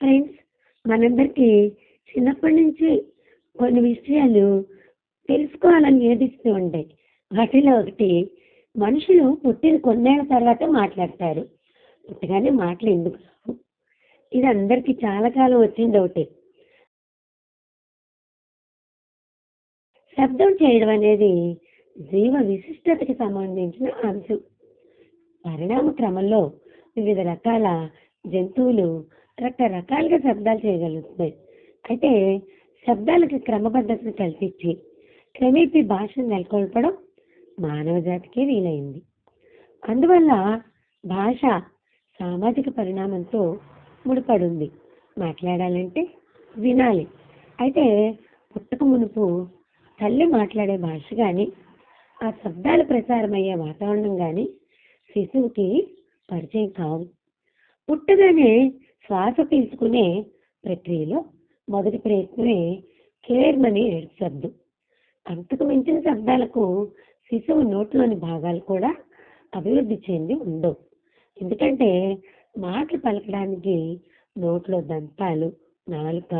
Friends మనందరికీ చిన్నప్పటి నుంచి కొన్ని విషయాలు తెలుసుకోవాలని వేధిస్తూ ఉంటాయి. వాటిలో ఒకటి మనుషులు పుట్టిన కొన్నేళ్ళ తర్వాత మాట్లాడతారు. పుట్టగానే మాటలు ఎందుకు ఇది అందరికీ చాలా కాలం వచ్చింది ఒకటి శబ్దం చేయడం అనేది జీవ విశిష్టతకి సంబంధించిన అంశం. పరిణామ క్రమంలో వివిధ రకాల జంతువులు రకరకాలుగా శబ్దాలు చేయగలుగుతున్నాయి అయితే శబ్దాలకు క్రమబద్ధతను కల్పించి క్రమేపీ భాషను నెలకొల్పడం మానవ జాతికే వీలైంది. అందువల్ల భాష సామాజిక పరిణామంతో ముడిపడుంది. మాట్లాడాలంటే వినాలి. అయితే పుట్టక మునుపు తల్లి మాట్లాడే భాష కానీ ఆ శబ్దాలు ప్రసారమయ్యే వాతావరణం కానీ శిశువుకి పరిచయం కావు. పుట్టగానే శ్వాస పీల్చుకునే ప్రక్రియలో మొదటి ప్రయత్నమే కేర్మని ఏడుపు శబ్దం అంతకు మించిన శబ్దాలకు శిశువు నోట్లోని భాగాలు కూడా అభివృద్ధి చెంది ఉండవు. ఎందుకంటే మాటలు పలకడానికి నోట్లో దంతాలు నాలుక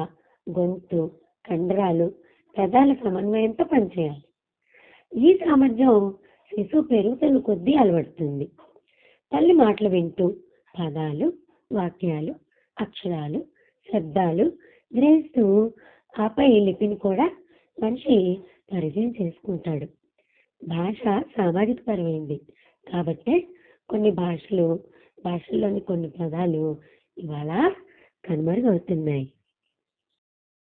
గొంతు కండరాలు పెదాల సమన్వయంతో పనిచేయాలి. ఈ సామర్థ్యం శిశువు పెరుగుతున్న కొద్దీ అలవడుతుంది. తల్లి మాటలు వింటూ పదాలు వాక్యాలు అక్షరాలు శబ్దాలు గ్రహిస్తూ ఆపై లిపిని కూడా మనిషి పరిచయం చేసుకుంటాడు. భాష సామాజిక పరమైంది కాబట్టి కొన్ని భాషలు భాషల్లోని కొన్ని పదాలు ఇవాళ కనుమరుగవుతున్నాయి.